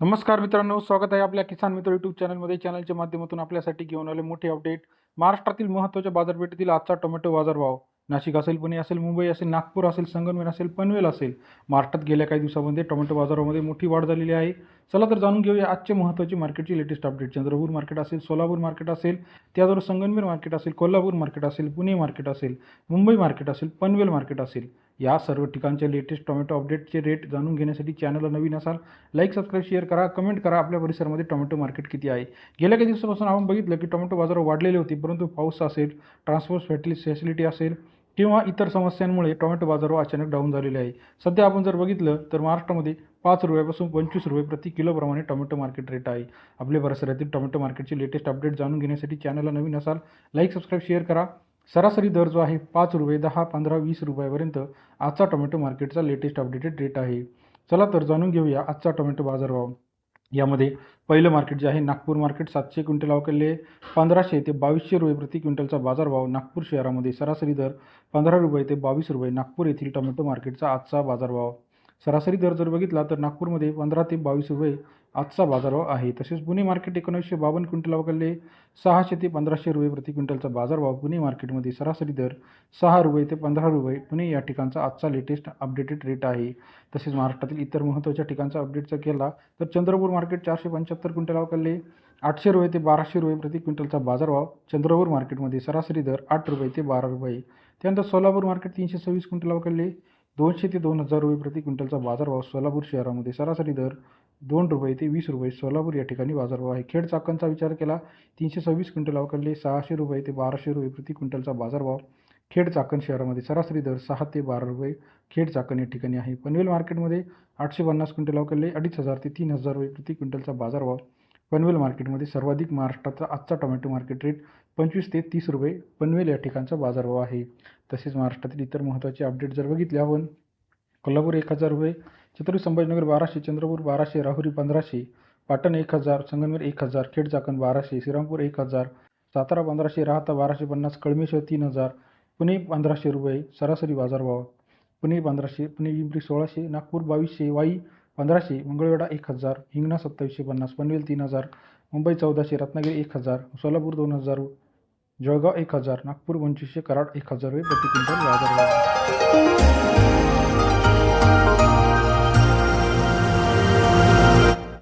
नमस्कार मित्रांनो स्वागत आहे आपल्या किसान मित्र यूट्यूब चॅनलमध्ये चॅनलच्या माध्यमातून आपल्यासाठी घेऊन आले मोठे अपडेट महाराष्ट्रातील महत्त्वाच्या बाजारपेठेतील आजचा टोमॅटो बाजारभाव. नाशिक असेल पुणे असेल मुंबई असेल नागपूर असेल संगमनेर असेल पनवेल असेल. महाराष्ट्रात गेल्या काही दिवसामध्ये टोमॅटो बाजारामध्ये मोठी वाढ झालेली आहे. चला तर जाणून घेऊया आजचे महत्त्वाची मार्केटची लेटेस्ट अपडेट चंद्रपूर मार्केट असेल सोलापूर मार्केट असेल त्याचबरोबर संगमनेर मार्केट असेल कोल्हापूर मार्केट असेल पुणे मार्केट असेल मुंबई मार्केट असेल पनवेल मार्केट असेल. या सर्व ठिकाणचे लेटेस्ट टोमॅटो अपडेटचे रेट जाणून घेण्यासाठी चॅनलला नवीन असाल लाईक सबस्क्राईब शेअर करा कमेंट करा. आपल्या परिसरामध्ये टोमॅटो मार्केट किती आहे? गेल्या काही दिवसापासून आपण बघितलं की टोमॅटो बाजार वाढलेले होते परंतु पाऊस असेल ट्रान्सपोर्ट फॅटिली फॅसिलिटी असेल किंवा इतर समस्यांमुळे टोमॅटो बाजार अचानक डाऊन झालेले आहे. सध्या आपण जर बघितलं तर महाराष्ट्रामध्ये पाच रुपयापासून पंचवीस रुपये प्रति किलोप्रमाणे टोमॅटो मार्केट रेट आहे. आपल्या परिसरातील टोमॅटो मार्केटचे लेटेस्ट अपडेट जाणून घेण्यासाठी चॅनलला नवीन असाल लाईक सबस्क्राईब शेअर करा. सरासरी दर जो आहे पाच रुपये दहा पंधरा वीस रुपयापर्यंत आजचा टोमॅटो मार्केटचा लेटेस्ट अपडेटेड रेट आहे. चला तर जाणून घेऊया आजचा टोमॅटो बाजारभाव. यामध्ये पहिलं मार्केट जे आहे नागपूर मार्केट सातशे क्विंटल अवकलले पंधराशे ते बावीसशे रुपये प्रति क्विंटलचा बाजारभाव नागपूर शहरामध्ये सरासरी दर पंधरा रुपये ते बावीस रुपये नागपूर येथील टोमॅटो मार्केटचा आजचा बाजारभाव. सरासरी दर जर बघितला तर नागपूरमध्ये पंधरा ते बावीस रुपये आजचा बाजारभाव आहे. तसेच पुणे मार्केट एकोणीसशे बावन्न क्विंटल वगळले सहाशे ते पंधराशे रुपये प्रति क्विंटलचा बाजारभाव. पुणे मार्केटमध्ये सरासरी दर सहा रुपये ते पंधरा रुपये. पुणे या ठिकाणचा आजचा लेटेस्ट अपडेटेड रेट आहे. तसेच महाराष्ट्रातील इतर महत्त्वाच्या ठिकाणचा अपडेटचा केला तर चंद्रपूर मार्केट चारशे पंच्याहत्तर क्विंटल वगळले आठशे रुपये ते बाराशे रुपये प्रति क्विंटलचा बाजारभाव. चंद्रपूर मार्केटमध्ये सरासरी दर आठ रुपये ते बारा रुपये. त्यानंतर सोलापूर मार्केट तीनशे सव्वीस क्विंटल वगळले दोनशे ते दोन हजार रुपये प्रति क्विंटलचा बाजारभाव सोलापूर शहरामध्ये सरासरी दर दोन रुपये ते वीस रुपये सोलापूर या ठिकाणी बाजारभाव आहे. खेड चाकणचा विचार केला तीनशे सव्वीस क्विंटल अवकलले सहाशे रुपये ते बाराशे रुपये प्रति क्विंटलचा बाजारभाव खेड चाकण शहरामध्ये सरासरी दर सहा ते बारा रुपये खेड चाकण या ठिकाणी आहे. पनवेल मार्केटमध्ये आठशे पन्नास क्विंटल अवकलले अडीच हजार ते तीन हजार रुपये प्रति क्विंटलचा बाजारभाव पनवेल मार्केटमध्ये सर्वाधिक महाराष्ट्राचा आजचा टोमॅटो मार्केट रेट पंचवीस ते तीस रुपये पनवेल या ठिकाणचा बाजारभाव आहे. तसेच महाराष्ट्रातील इतर महत्त्वाचे अपडेट जर बघितले आपण कोल्हापूर एक हजार रुपये छत्रपती संभाजीनगर बाराशे चंद्रपूर बाराशे राहुरी पंधराशे पाटण एक हजार संगमनेर एक हजार खेड चाकण बाराशे श्रीरामपूर एक हजार सातारा पंधराशे राहता बाराशे पन्नास कळमेश्वर तीन हजार पुणे पंधराशे रुपये सरासरी बाजारभाव. पुणे पंधराशे पुणे पिंपरी सोळाशे नागपूर बावीसशे वाई पंधराशे मंगळवेढा एक हजार हिंगणा सत्तावीसशे पन्नास पनवेल तीन हजार मुंबई चौदाशे रत्नागिरी एक हजार सोलापूर दोन हजार जळगाव एक हजार नागपूर पंचवीसशे कराड एक हजार रुपये प्रति क्विंटल बाजारभाव.